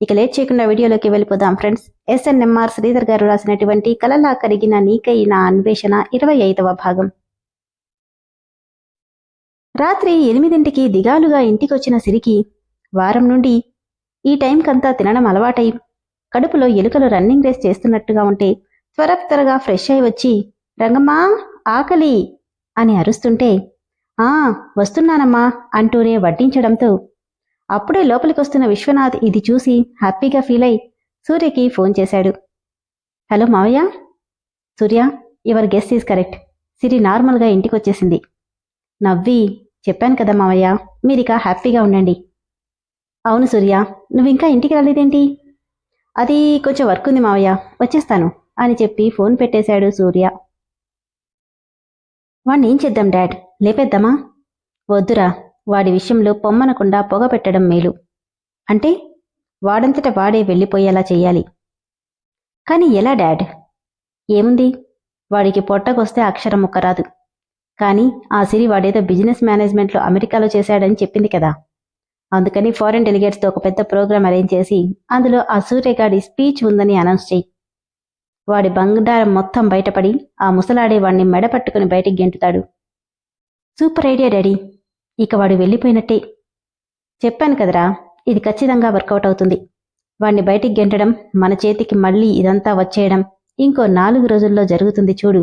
ఇక లేట్ చేయకుండా వీడియోలోకి వెళ్ళిపోదాం. ఫ్రెండ్స్ ఎస్ఎన్ఎంఆర్ శ్రీధర్ గారు రాసినటువంటి కలలా కరిగిన నీకై నా అన్వేషణ ఇరవై ఐదవ భాగం. రాత్రి ఎనిమిదింటికి దిగాలుగా ఇంటికొచ్చిన సిరికి వారం నుండి ఈ టైంకంతా తినడం అలవాటై కడుపులో ఎలుకలు రన్నింగ్ రేస్ చేస్తున్నట్టుగా ఉంటే త్వర త్వరగా ఫ్రెష్ అయి వచ్చి రంగమ్మా ఆకలి! అని అరుస్తుంటే ఆ వస్తున్నానమ్మా అంటూనే వడ్డించడంతో అప్పుడే లోపలికి వస్తున్న విశ్వనాథ్ ఇది చూసి హ్యాపీగా ఫీల్ అయి సూర్యకి ఫోన్ చేశాడు. హలో మావయ్య. Surya your guest is correct. Siri నార్మల్గా ఇంటికి వచ్చేసింది నవ్వి చెప్పాను కదా మావయ్య మీరిక హ్యాపీగా ఉండండి. అవును సూర్య నువ్వు ఇంకా ఇంటికి రాలేదేంటి? అది కొంచెం వర్క్ ఉంది మావయ్య వచ్చేస్తాను అని చెప్పి ఫోన్ పెట్టేశాడు సూర్య. వాణ్ణి ఏం చేద్దాం డాడ్ లేపేద్దామా? వద్దురా వాడి విషయంలో పొమ్మనకుండా పొగ పెట్టడం మేలు. అంటే వాడంతట వాడే వెళ్ళిపోయేలా చెయ్యాలి. కానీ ఎలా డాడ్? ఏముంది? వాడికి పొట్టకొస్తే అక్షరం ముక్క రాదు. కానీ ఆ సిరి వాడేదో బిజినెస్ మేనేజ్మెంట్లో అమెరికాలో చేశాడని చెప్పింది కదా. అందుకని ఫారెన్ డెలిగేట్స్తో ఒక పెద్ద ప్రోగ్రాం అరేంజ్ చేసి అందులో ఆ సూర్యగాడి స్పీచ్ ఉందని అనౌన్స్ చేయి. వాడి బంగారం మొత్తం బయటపడి ఆ ముసలాడే వాడిని మెడ పట్టుకుని బయటికి గెంటుతాడు. Super idea daddy. ఇక వాడు వెళ్ళిపోయినట్టే. చెప్పాను కదరా ఇది ఖచ్చితంగా వర్కౌట్ అవుతుంది. వాణ్ణి బయటికి గెంటడం మన చేతికి మళ్ళీ ఇదంతా వచ్చేయడం ఇంకో నాలుగు రోజుల్లో జరుగుతుంది చూడు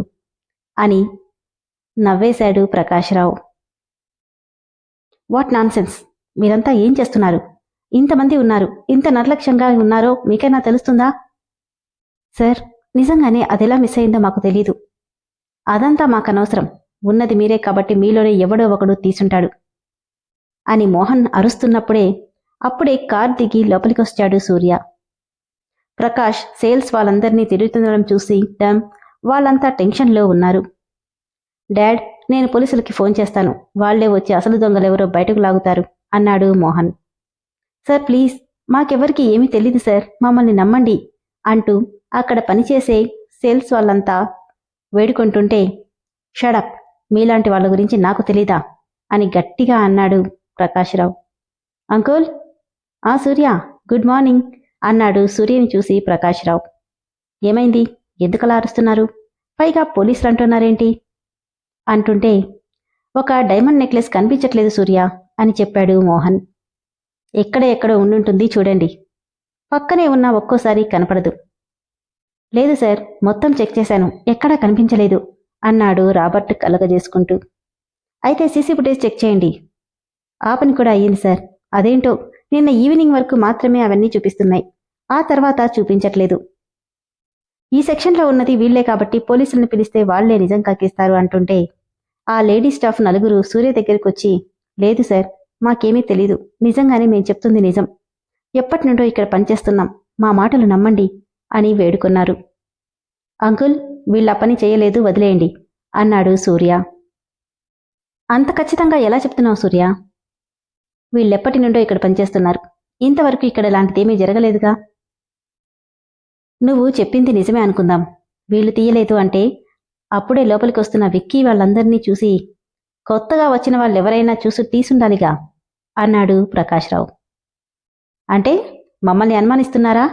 అని నవ్వేశాడు ప్రకాశ్రావు. వాట్ నాన్సెన్స్ మీరంతా ఏం చేస్తున్నారు? ఇంతమంది ఉన్నారు ఇంత నిర్లక్ష్యంగా ఉన్నారో మీకైనా తెలుస్తుందా? సార్ నిజంగానే అదెలా మిస్ అయిందో మాకు తెలీదు. అదంతా మాకనవసరం ఉన్నది మీరే కాబట్టి మీలోనే ఎవడో ఒకడు తీసుంటాడు. అని మోహన్ అరుస్తున్నప్పుడే అప్పుడే కార్ దిగి లోపలికొచ్చాడు సూర్య. ప్రకాష్ సేల్స్ వాళ్ళందరినీ తిరుగుతుండడం చూసి డమ్ వాళ్ళంతా టెన్షన్లో ఉన్నారు. డాడ్ నేను పోలీసులకి ఫోన్ చేస్తాను. వాళ్ళే వచ్చి అసలు దొంగలెవరో బయటకు లాగుతారు అన్నాడు మోహన్. సార్ ప్లీజ్ మాకెవరికి ఏమీ తెలీదు సార్. మమ్మల్ని నమ్మండి అంటూ అక్కడ పనిచేసే సేల్స్ వాళ్ళంతా వేడుకుంటుంటే షడప్ మీలాంటి వాళ్ళ గురించి నాకు తెలీదా? అని గట్టిగా అన్నాడు ప్రకాశ్రావు. అంకుల్? ఆ సూర్య. గుడ్ మార్నింగ్ అన్నాడు సూర్యని చూసి ప్రకాశ్రావు. ఏమైంది? ఎందుకలా అరుస్తున్నారు? పైగా పోలీసులు అంటున్నారేంటి? అంటుంటే ఒక డైమండ్ నెక్లెస్ కనిపించట్లేదు సూర్య అని చెప్పాడు మోహన్. ఎక్కడ ఎక్కడ ఉండుంటుంది చూడండి. పక్కనే ఉన్న ఒక్కోసారి కనపడదు. లేదు సార్ మొత్తం చెక్ చేశాను. ఎక్కడా కనిపించలేదు అన్నాడు రాబర్ట్ కలగజేసుకుంటూ. అయితే సీసీ ఫుటేజ్ చెక్ చేయండి. ఆ పని కూడా అయ్యింది సార్. అదేంటో నిన్న ఈవినింగ్ వరకు మాత్రమే అవన్నీ చూపిస్తున్నాయి. ఆ తర్వాత చూపించట్లేదు. ఈ సెక్షన్లో ఉన్నది వీళ్ళే కాబట్టి పోలీసులను పిలిస్తే వాళ్ళే నిజం కాకిస్తారు అంటుంటే ఆ లేడీ స్టాఫ్ నలుగురు సూర్య దగ్గరికి వచ్చి లేదు సార్ మాకేమీ తెలీదు. నిజంగానే మేం చెప్తుంది నిజం. ఎప్పటి నుండో ఇక్కడ పనిచేస్తున్నాం. మా మాటలు నమ్మండి అని వేడుకున్నారు. అంకుల్ వీళ్ళ పని చేయలేదు వదిలేయండి అన్నాడు సూర్య. అంత ఖచ్చితంగా ఎలా చెప్తున్నావు సూర్య? వీళ్ళెప్పటి నుండో ఇక్కడ పనిచేస్తున్నారు. ఇంతవరకు ఇక్కడ లాంటిదేమీ జరగలేదుగా. నువ్వు చెప్పింది నిజమే అనుకుందాం. వీళ్ళు తీయలేదు అంటే అప్పుడే లోపలికి వస్తున్న విక్కీ వాళ్ళందరినీ చూసి కొత్తగా వచ్చిన వాళ్ళెవరైనా చూసి తీసుండాలిగా? అన్నాడు ప్రకాశ్రావు. అంటే మమ్మల్ని అనుమానిస్తున్నారా?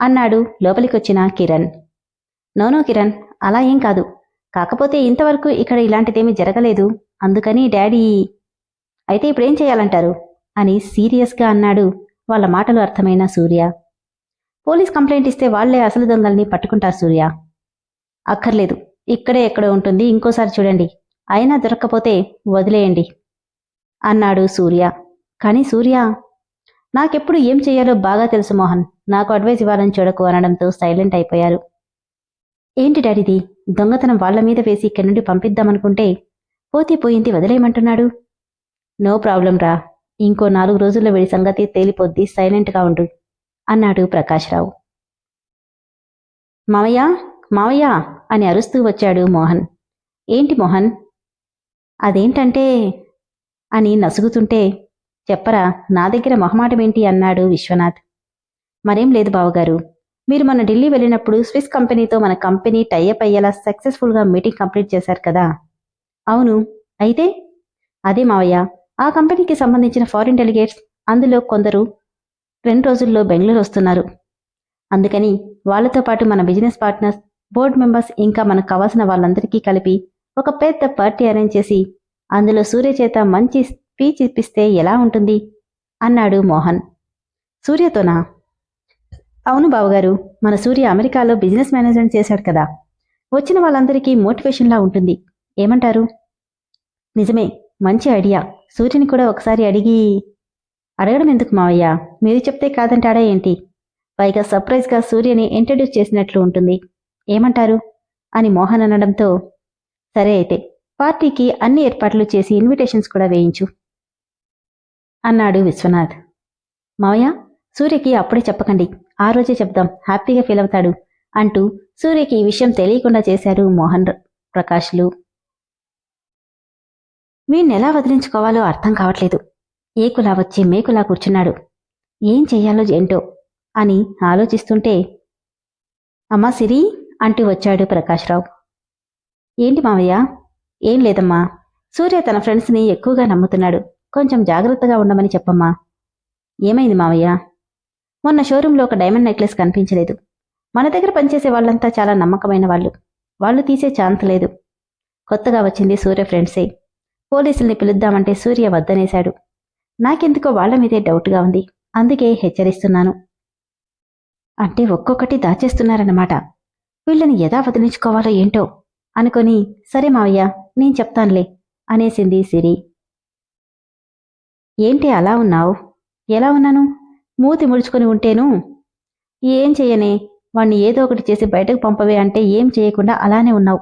అన్నాడు లోపలికొచ్చిన కిరణ్. నోనో కిరణ్ అలా ఏం కాదు. కాకపోతే ఇంతవరకు ఇక్కడ ఇలాంటిదేమీ జరగలేదు. అందుకని డాడీ అయితే ఇప్పుడేం చేయాలంటారు? అని సీరియస్గా అన్నాడు. వాళ్ళ మాటలు అర్థమైన సూర్య. పోలీస్ కంప్లైంట్ ఇస్తే వాళ్ళే అసలు దొంగల్ని పట్టుకుంటారు సూర్య. అక్కర్లేదు. ఇక్కడే ఎక్కడో ఉంటుంది. ఇంకోసారి చూడండి. అయినా దొరక్కపోతే వదిలేయండి అన్నాడు సూర్య. కానీ సూర్య నాకెప్పుడు ఏం చేయాలో బాగా తెలుసు మోహన్. నాకు అడ్వైస్ ఇవ్వాలని చూడకు అనడంతో సైలెంట్ అయిపోయారు. ఏంటి డాడీది? దొంగతనం వాళ్ళ మీద వేసి ఇక్కడి నుండి పంపిద్దామనుకుంటే పోతే పోయింది వదిలేయమంటున్నాడు. నో ప్రాబ్లం రా. ఇంకో నాలుగు రోజుల్లో వీడి సంగతి తేలిపోద్ది సైలెంట్గా ఉండు అన్నాడు ప్రకాశ్రావు. మావయ్య మావయ్య అని అరుస్తూ వచ్చాడు మోహన్. ఏంటి మోహన్? అదేంటంటే? అని నసుగుతుంటే చెప్పరా నా దగ్గర మొహమాటమేంటి? అన్నాడు విశ్వనాథ్. మరేం లేదు బావగారు. మీరు మన ఢిల్లీ వెళ్ళినప్పుడు స్విస్ కంపెనీతో మన కంపెనీ టైఅప్ అయ్యేలా సక్సెస్ఫుల్గా మీటింగ్ కంప్లీట్ చేశారు కదా. అవును అయితే? అదే మావయ్య ఆ కంపెనీకి సంబంధించిన ఫారిన్ డెలిగేట్స్ అందులో కొందరు రెండు రోజుల్లో బెంగళూరు వస్తున్నారు. అందుకని వాళ్ళతో పాటు మన బిజినెస్ పార్ట్నర్స్ బోర్డు మెంబర్స్ ఇంకా మనకు కావాల్సిన వాళ్ళందరికీ కలిపి ఒక పెద్ద పార్టీ అరేంజ్ చేసి అందులో సూర్య చేత మంచి స్పీచ్ ఇప్పిస్తే ఎలా ఉంటుంది? అన్నాడు మోహన్. సూర్యతోనా? అవును బావగారు మన సూర్య అమెరికాలో బిజినెస్ మేనేజ్మెంట్ చేశాడు కదా. వచ్చిన వాళ్ళందరికీ మోటివేషన్లా ఉంటుంది. ఏమంటారు? నిజమే మంచి ఐడియా. సూర్యుని కూడా ఒకసారి అడిగి అడగడం ఎందుకు మావయ్య? మీరు చెప్తే కాదంటాడా ఏంటి? పైగా సర్ప్రైజ్గా సూర్యని ఇంట్రడ్యూస్ చేసినట్లు ఉంటుంది. ఏమంటారు? అని మోహన్ అనడంతో సరే అయితే పార్టీకి అన్ని ఏర్పాట్లు చేసి ఇన్విటేషన్స్ కూడా వేయించు అన్నాడు విశ్వనాథ్. మావయ్య సూర్యకి అప్పుడే చెప్పకండి. ఆ రోజే చెప్దాం. హ్యాపీగా ఫీల్ అవుతాడు అంటూ సూర్యకి ఈ విషయం తెలియకుండా చేశారు మోహన్ ప్రకాష్లు. వీణ్ణెలా వదిలించుకోవాలో అర్థం కావట్లేదు. ఏకులా వచ్చి మేకులా కూర్చున్నాడు. ఏం చెయ్యాలో ఏంటో అని ఆలోచిస్తుంటే అమ్మా సిరి అంటూ వచ్చాడు ప్రకాశ్రావు. ఏంటి మావయ్య? ఏం లేదమ్మా. సూర్య తన ఫ్రెండ్స్ని ఎక్కువగా నమ్ముతున్నాడు. కొంచెం జాగ్రత్తగా ఉండమని చెప్పమ్మా. ఏమైంది మావయ్య? మొన్న షోరూంలో ఒక డైమండ్ నెక్లెస్ కనిపించలేదు. మన దగ్గర పనిచేసే వాళ్ళంతా చాలా నమ్మకమైన వాళ్ళు. వాళ్ళు తీసే ఛాన్స్ లేదు. కొత్తగా వచ్చింది సూర్య ఫ్రెండ్సే. పోలీసుల్ని పిలుద్దామంటే సూర్య వద్దనేశాడు. నాకెందుకో వాళ్ళ మీదే డౌట్గా ఉంది. అందుకే హెచ్చరిస్తున్నాను. అంటే ఒక్కొక్కటి దాచేస్తున్నారన్నమాట. వీళ్ళని ఎలా వదిలించుకోవాలో ఏంటో అనుకొని సరే మావయ్య నేను చెప్తానులే అనేసింది సిరి. ఏంటి అలా ఉన్నావు? ఎలా ఉన్నాను? మూతి ముడుచుకొని ఉంటేను? ఏం చెయ్యనే వాణ్ణి ఏదో ఒకటి చేసి బయటకు పంపవే అంటే ఏం చేయకుండా అలానే ఉన్నావు.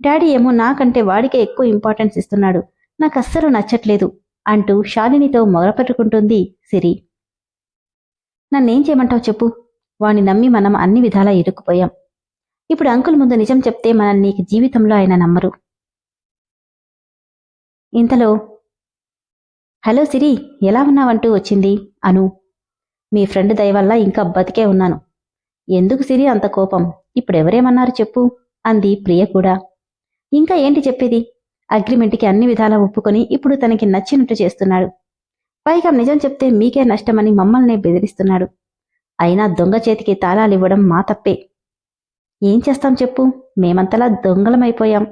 డాడీ ఏమో నాకంటే వాడికే ఎక్కువ ఇంపార్టెన్స్ ఇస్తున్నాడు. నాకు అస్సలు నచ్చట్లేదు అంటూ శాలినితో మొరపెట్టుకుంటుంది సిరి. నన్నేం చేయమంటావు చెప్పు? వాణ్ణి నమ్మి మనం అన్ని విధాలా ఇరుక్కుపోయాం. ఇప్పుడు అంకుల్ ముందు నిజం చెప్తే మనల్ని నీకు జీవితంలో ఆయన నమ్మరు. ఇంతలో హలో సిరి ఎలా ఉన్నావంటూ వచ్చింది అను. మీ ఫ్రెండ్ దయవల్ల ఇంకా బతికే ఉన్నాను. ఎందుకు సిరి అంత కోపం? ఇప్పుడెవరేమన్నారు చెప్పు అంది ప్రియ కూడా. ఇంకా ఏంటి చెప్పేది? అగ్రిమెంట్కి అన్ని విధాలా ఒప్పుకొని ఇప్పుడు తనకి నచ్చినట్టు చేస్తున్నాడు. పైగా నిజం చెప్తే మీకే నష్టమని మమ్మల్నే బెదిరిస్తున్నాడు. అయినా దొంగ చేతికి తాళాలివ్వడం మా తప్పే. ఏం చేస్తాం చెప్పు? మేమంతలా దొంగలమైపోయాం.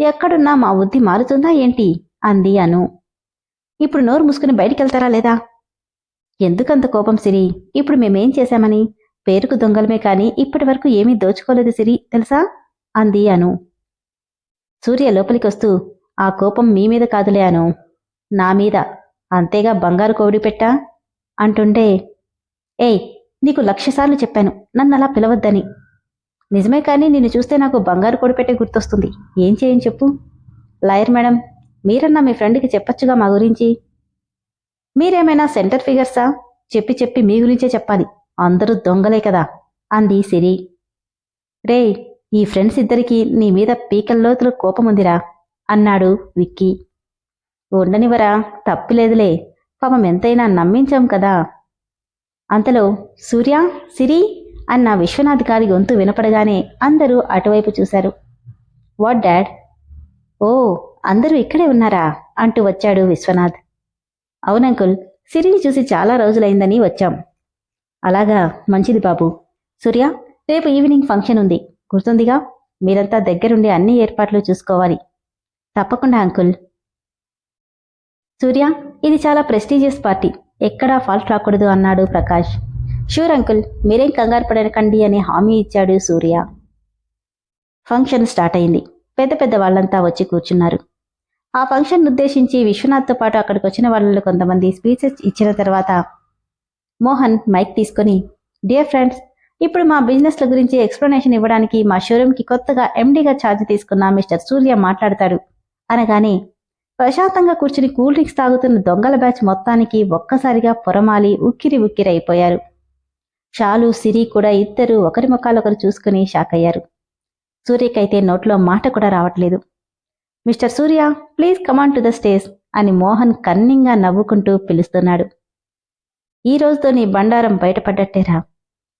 ఎక్కడున్నా మా బుద్ధి మారుతుందా ఏంటి? అంది అను. ఇప్పుడు నోరు మూసుకుని బయటికెళ్తారా లేదా? ఎందుకంత కోపం సిరి? ఇప్పుడు మేమేం చేశామని? పేరుకు దొంగలమే కాని ఇప్పటి వరకు ఏమీ దోచుకోలేదు సిరి తెలుసా? అంది అను. సూర్య లోపలికొస్తూ ఆ కోపం మీ మీద కాదులేను నా మీద. అంతేగా బంగారు కోవిడి పెట్టా? అంటుండే ఏయ్ నీకు లక్షసార్లు చెప్పాను. నన్ను అలా పిలవద్దని. నిజమే కానీ నిన్ను చూస్తే నాకు బంగారు కొడిపెట్టే గుర్తొస్తుంది. ఏం చేయని చెప్పు? లాయర్ మేడం మీరన్నా మీ ఫ్రెండ్కి చెప్పొచ్చుగా మా గురించి? మీరేమైనా సెంటర్ ఫిగర్సా? చెప్పి చెప్పి మీ గురించే చెప్పాలి. అందరూ దొంగలే కదా. అంది సిరి. రే ఈ ఫ్రెండ్స్ ఇద్దరికి నీ మీద పీకల్లోతులు కోపముందిరా అన్నాడు విక్కీ. ఉండనివరా తప్పులేదులే పాపం ఎంతైనా నమ్మించాం కదా. అంతలో సూర్య సిరి అన్న విశ్వనాథ్ గారి గొంతు వినపడగానే అందరూ అటువైపు చూశారు. What dad? ఓ అందరూ ఇక్కడే ఉన్నారా? అంటూ వచ్చాడు విశ్వనాథ్. అవునంకుల్ సిరిని చూసి చాలా రోజులైందని వచ్చాం. అలాగా మంచిది బాబు. సూర్య రేపు ఈవినింగ్ ఫంక్షన్ ఉంది. గుర్తుందిగా మీరంతా దగ్గరుండి అన్ని ఏర్పాట్లు చూసుకోవాలి. తప్పకుండా అంకుల్. సూర్య ఇది చాలా ప్రెస్టీజియస్ పార్టీ. ఎక్కడా ఫాల్ట్ రాకూడదు అన్నాడు ప్రకాష్. Sure uncle. మీరేం కంగారు పడకండి అని హామీ ఇచ్చాడు సూర్య. ఫంక్షన్ స్టార్ట్ అయింది. పెద్ద పెద్ద వాళ్ళంతా వచ్చి కూర్చున్నారు. ఆ ఫంక్షన్ ఉద్దేశించి విశ్వనాథ్తో పాటు అక్కడికి వచ్చిన వాళ్ళలో కొంతమంది స్పీచెస్ ఇచ్చిన తర్వాత మోహన్ మైక్ తీసుకొని డియర్ ఫ్రెండ్స్ ఇప్పుడు మా బిజినెస్ల గురించి ఎక్స్ప్లెనేషన్ ఇవ్వడానికి మా షోరూమ్కి కొత్తగా ఎండీగా ఛార్జ్ తీసుకున్న మిస్టర్ సూర్య మాట్లాడతాడు అనగానే ప్రశాంతంగా కూర్చుని కూల్ డ్రింక్స్ తాగుతున్న దొంగల బ్యాచ్ మొత్తానికి ఒక్కసారిగా పొరమాలి ఉక్కిరి ఉక్కిరి అయిపోయారు షాలు సిరి కూడా ఇద్దరు ఒకరి ముఖాలొకరు చూసుకుని షాక్ అయ్యారు. సూర్యకైతే నోట్లో మాట కూడా రావట్లేదు. Mister Surya please come on to the stage అని మోహన్ కన్నింగా నవ్వుకుంటూ పిలుస్తున్నాడు. ఈ రోజుతో నీ బండారం బయటపడ్డట్టేరా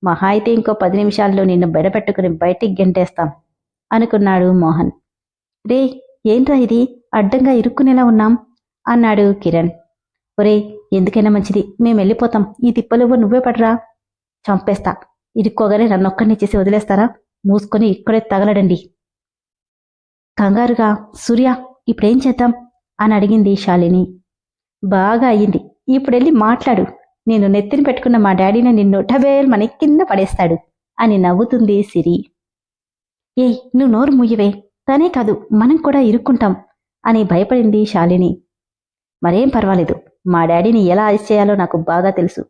మహా అయితే ఇంకో పది నిమిషాల్లో నిన్ను బెడపెట్టుకుని బయటికి గెంటేస్తాం అనుకున్నాడు మోహన్. రే ఏంట్రా ఇది? అడ్డంగా ఇరుక్కునేలా ఉన్నాం అన్నాడు కిరణ్. ఒరే ఎందుకైనా మంచిది. మేము వెళ్ళిపోతాం. ఈ తిప్పలు నువ్వే పడరా? చంపేస్తా. ఇరుక్కోగానే నన్నొక్కడిని చేసి వదిలేస్తారా? మూసుకొని ఇక్కడే తగలడండి. కంగారుగా సూర్య ఇప్పుడేం చేద్దాం? అని అడిగింది శాలిని. బాగా అయ్యింది. ఇప్పుడెళ్ళి మాట్లాడు. నేను నెత్తిని పెట్టుకున్న మా డాడీని నిన్ను టబేల్ మన కింద పడేస్తాడు అని నవ్వుతుంది సిరి. ఏయ్ నువ్వు నోరు ముయ్యవే తనే కాదు మనం కూడా ఇరుక్కుంటాం అని భయపడింది శాలిని. మరేం పర్వాలేదు మా డాడీని ఎలా అరెస్ట్ చేయాలో నాకు బాగా తెలుసు.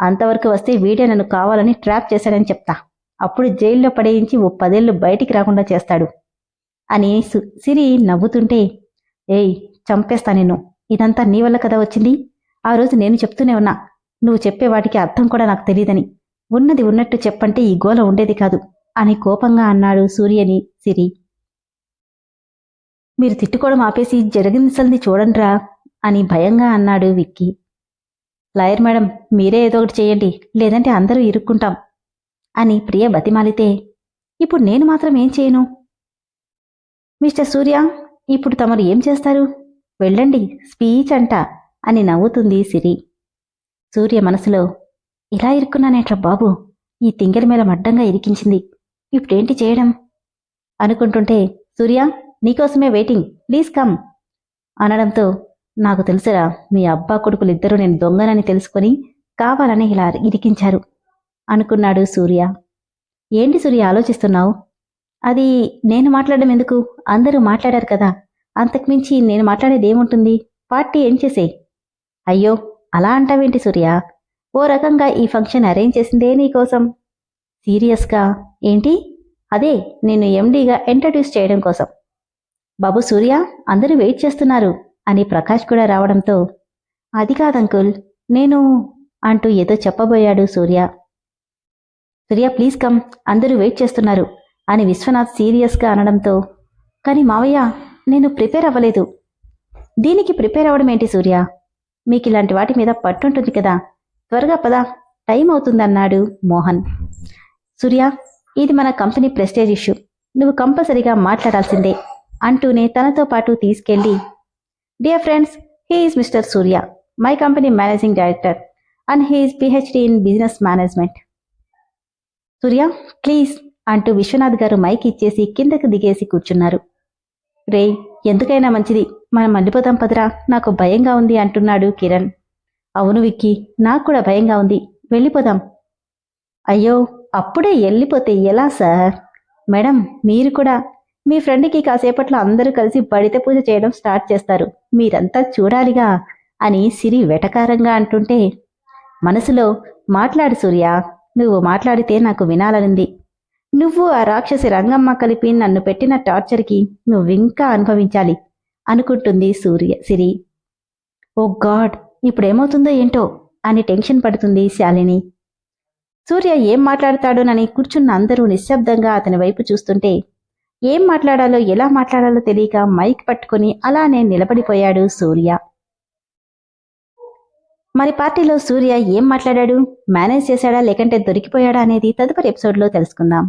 అంతవరకు వస్తే వీడే నన్ను కావాలని ట్రాప్ చేశాడని చెప్తా. అప్పుడు జైల్లో పడేయించి ఓ పదేళ్ళు బయటికి రాకుండా చేస్తాడు అని సు- సిరి నవ్వుతుంటే ఏయ్ చంపేస్తా నిన్ను. ఇదంతా నీ వల్ల కదా వచ్చింది? ఆ రోజు నేను చెప్తూనే ఉన్నా నువ్వు చెప్పే వాటికి అర్థం కూడా నాకు తెలియదని ఉన్నది ఉన్నట్టు చెప్పంటే ఈ గోల ఉండేది కాదు అని కోపంగా అన్నాడు సూర్యని సిరి. మీరు తిట్టుకోవడం ఆపేసి జరిగింది చూడండిరా అని భయంగా అన్నాడు విక్కీ. లాయర్ మేడం మీరే ఏదో ఒకటి చేయండి లేదంటే అందరూ ఇరుక్కుంటాం అని ప్రియ బతిమాలితే ఇప్పుడు నేను మాత్రం ఏం చేయను? మిస్టర్ సూర్య ఇప్పుడు తమరు ఏం చేస్తారు? వెళ్ళండి స్పీచ్ అంట అని నవ్వుతుంది సిరి. సూర్య మనసులో ఇలా ఇరుక్కున్నానేట్రా బాబు ఈ తింగరి మేళ అడ్డంగా ఇరికించింది. ఇప్పుడేంటి చేయడం? అనుకుంటుంటే సూర్య నీకోసమే వెయిటింగ్. Please come. అనడంతో నాకు తెలుసురా మీ అబ్బా కొడుకులిద్దరూ నేను దొంగనని తెలుసుకొని కావాలని ఇలా ఇరికించారు అనుకున్నాడు సూర్య. ఏంటి సూర్య ఆలోచిస్తున్నావు? అది నేను మాట్లాడడం ఎందుకు? అందరూ మాట్లాడారు కదా. అంతకుమించి నేను మాట్లాడేది ఏముంటుంది పార్టీ ఏం చేసే? అయ్యో అలా అంటావేంటి సూర్య? ఓ రకంగా ఈ ఫంక్షన్ అరేంజ్ చేసిందే నీకోసం. సీరియస్గా? ఏంటి? అదే నేను ఎండీగా ఇంట్రడ్యూస్ చేయడం కోసం. బాబు సూర్య అందరూ వెయిట్ చేస్తున్నారు అని ప్రకాష్ కూడా రావడంతో. అది కాదంకుల్ నేను అంటూ ఏదో చెప్పబోయాడు సూర్య. సూర్య ప్లీజ్ కమ్ అందరూ వెయిట్ చేస్తున్నారు అని విశ్వనాథ్ సీరియస్గా అనడంతో. కానీ మావయ్య నేను ప్రిపేర్ అవ్వలేదు. దీనికి ప్రిపేర్ అవ్వడం ఏంటి సూర్య? మీకు ఇలాంటి వాటి మీద పట్టుంటుంది కదా. త్వరగా పదా. టైం అవుతుందన్నాడు మోహన్. సూర్య ఇది మన కంపెనీ ప్రెస్టేజ్ ఇష్యూ. నువ్వు కంపల్సరీగా మాట్లాడాల్సిందే అంటూనే తనతో పాటు తీసుకెళ్ళి dear friends he is mister Surya my company managing director and he is PhD in business management. Surya please అంటూ విశ్వనాథ్ గారు మైక్ ఇచ్చేసి కిందకు దిగేసి కూర్చున్నారు. రే ఎందుకైనా మంచిది. మనం మళ్ళీపోతాం పదరా. నాకు భయంగా ఉంది అంటున్నాడు కిరణ్. అవును విక్కీ నాకు కూడా భయంగా ఉంది. వెళ్ళిపోదాం. అయ్యో అప్పుడే వెళ్ళిపోతే ఎలా సార్? మేడం మీరు కూడా. మీ ఫ్రెండ్కి కాసేపట్లో అందరూ కలిసి బడిత పూజ చేయడం స్టార్ట్ చేస్తారు. మీరంతా చూడాలిగా అని సిరి వెటకారంగా అంటుంటే మనసులో మాట్లాడు సూర్య. నువ్వు మాట్లాడితే నాకు వినాలనింది. నువ్వు ఆ రాక్షసి రంగమ్మ కలిపి నన్ను పెట్టిన టార్చర్కి నువ్వింకా అనుభవించాలి అనుకుంటుంది సూర్య సిరి. ఓ గాడ్ ఇప్పుడేమవుతుందో ఏంటో అని టెన్షన్ పడుతుంది శాలిని. సూర్య ఏం మాట్లాడతాడోనని కూర్చున్న అందరూ నిశ్శబ్దంగా అతని వైపు చూస్తుంటే ఏం మాట్లాడాలో ఎలా మాట్లాడాలో తెలియక మైక్ పట్టుకుని అలానే నిలబడిపోయాడు సూర్య. మరి పార్టీలో సూర్య ఏం మాట్లాడాడు? మేనేజ్ చేశాడా లేకంటే దొరికిపోయాడా అనేది తదుపరి ఎపిసోడ్లో తెలుసుకుందాం.